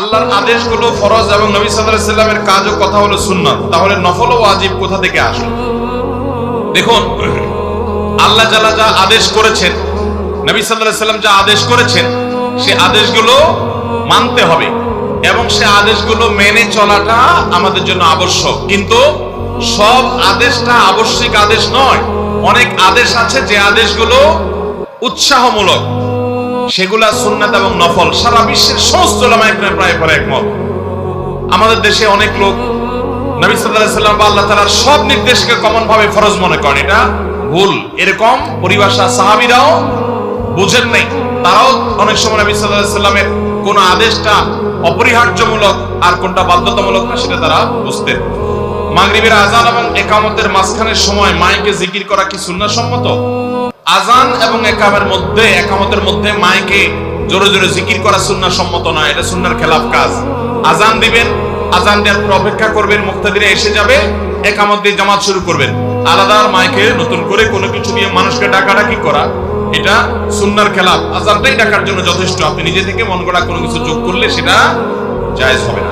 আল্লাহর আদেশগুলো ফরজ এবং নবী আলাইহি সাল্লামের কাজ ও কথা হলো সুন্নাত। তাহলে নফল ও ওয়াজিব কোথা থেকে আসে দেখুন, আল্লাহ জালা যা আদেশ করেছেন, নবী আলাইহি সাল্লাম যা আদেশ করেছেন, সে আদেশগুলো মানতে হবে এবং সে আদেশগুলো মেনে চলাটা আমাদের জন্য আবশ্যক। কিন্তু সব আদেশটা আবশ্যিক আদেশ নয়, অনেক আদেশ আছে যে আদেশগুলো উৎসাহমূলক। সেগুলা সুন্নাত এবং নফল। সারা বিশ্বের সমস্ত ওলামা একরাম প্রায় পরে একমত। আমাদের দেশে অনেক লোক নবী সাল্লাল্লাহু আলাইহি বা আল্লাহ তাআলার সব নির্দেশকে কমন ভাবে ফরজ মনে করেন। এটা ভুল। এরকম পরিভাষা সাহাবীরাও বুঝেন নাই। তারাও অনেক সময় নবী সাল্লাল্লাহু আলাইহি সাল্লামের কোন আদেশটা অপরিহার্যমূলক আর কোনটা বাধ্যতামূলক না, সেটা তারা বুঝতেন। মাগরিবের আজান এবং একামতের মাঝখানের সময় মাইকে জিকির করা কি সুন্নাহ সম্মত আজান এবং একামের মধ্যে, একামতের মধ্যে মাইকে জোরে জোরে জিকির করা সুন্নাহ সম্মত নয়, এটা সুন্নার খেলাফ কাজ। আজান দিবেন, আজান দেওয়ার পর অপেক্ষা করবেন, মুক্তাদিরে এসে যাবে, একামত দিয়ে জামাত শুরু করবেন। আলাদা মাইকে নতুন করে কোনো কিছু নিয়ে মানুষকে ডাকাডাকি করা, এটা সুন্নার খেলাফ। আজানটাই ডাকার জন্য যথেষ্ট। আপনি নিজে থেকে মন গড়া কোনো কিছু যোগ করলে সেটা জায়েজ হবে না।